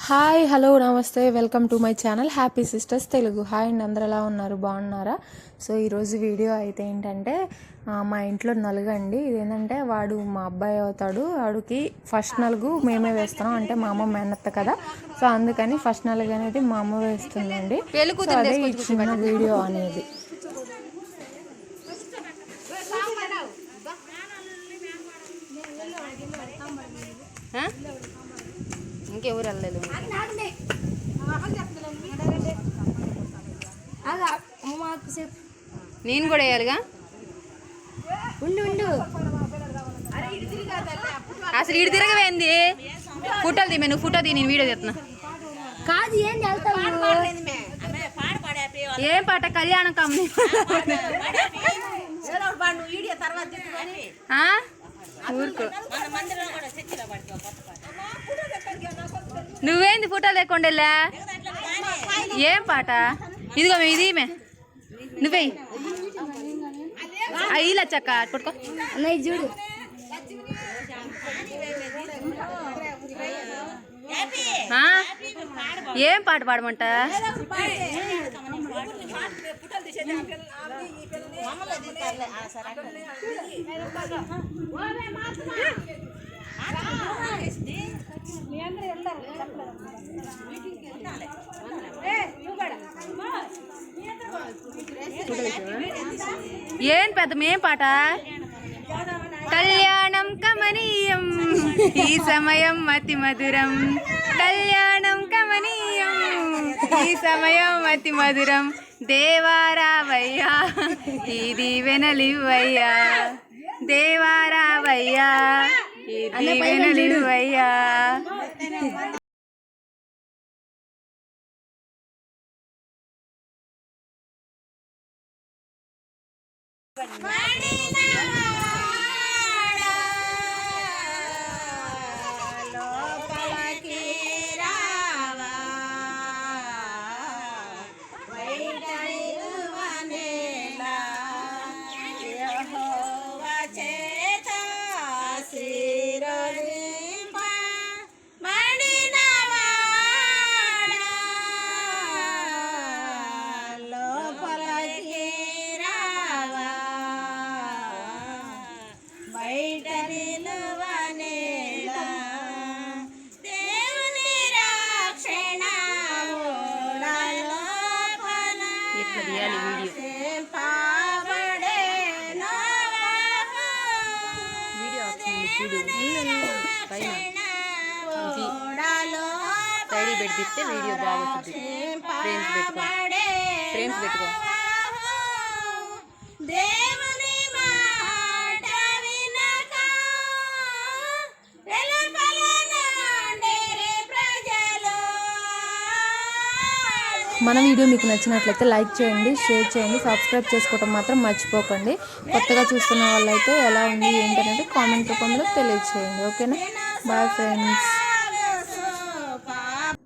Hi hello నమస్తే welcome to my channel happy sisters Telugu. Hi అండి అందరు ఎలా ఉన్నారు? బాగున్నారా? సో ఈరోజు వీడియో అయితే ఏంటంటే మా ఇంట్లో నలుగు అండి ఇదేంటంటే వాడు మా అబ్బాయి అవుతాడు. వాడికి ఫస్ట్ నలుగు మేమే వేస్తున్నాం. అంటే మా అమ్మ మేనత్త కదా. సో అందుకని ఫస్ట్ నలుగు అనేది మా అమ్మ వేస్తుందండి. అదే ఈ చిన్న వీడియో అనేది. ఆ? ఇంకెవరు వెళ్ళలేదు. నేను కూడా వేయాలిగా? ఉండు ఉండు. అసలు ఇటు తిరగవేంది ఫోటోలు తీమే నువ్వు ఫోటో తీ నేను వీడియో తీస్తున్నా. కాదు ఏం వెళ్తావు ఏం పాట? కళ్యాణం కమ్మి ఆ? ఊరుకో. నువ్వేంది ఫోటోలు లేకుండా వెళ్ళా? ఏం పాట? ఇదిగో ఇది మే నువ్వే. ఇలా చక్క పట్టుకో అన్నయ్య చూడు? ఏం పాట పాడమంట? ఏం పెద్ద ఏం పాట? కళ్యాణం కమనీయం ఈ సమయం అతి మధురం. కళ్యాణం కమనీయం ఈ సమయం అతి మధురం. దేవారావయ్యా ఈ దీవెనలివ్వయ్యా. దేవారావయ్యా ఈ దీవెనలివ్వయ్యా. ఇట్లా తీయాలి వీడియో వీడియో చూడు పైన సైడ్ పెట్టి ఫ్రేమ్స్ పెట్టుకో ఫ్రేమ్స్ పెట్టుకో మన వీడియో మీకు నచ్చినట్లయితే లైక్ చేయండి షేర్ చేయండి సబ్స్క్రైబ్ చేసుకోవడం మాత్రం మర్చిపోకండి. కొత్తగా చూస్తున్న వాళ్ళైతే ఎలా ఉంది ఏంటనేది కామెంట్ రూపంలో తెలియజేయండి ఓకేనా? Bye friends.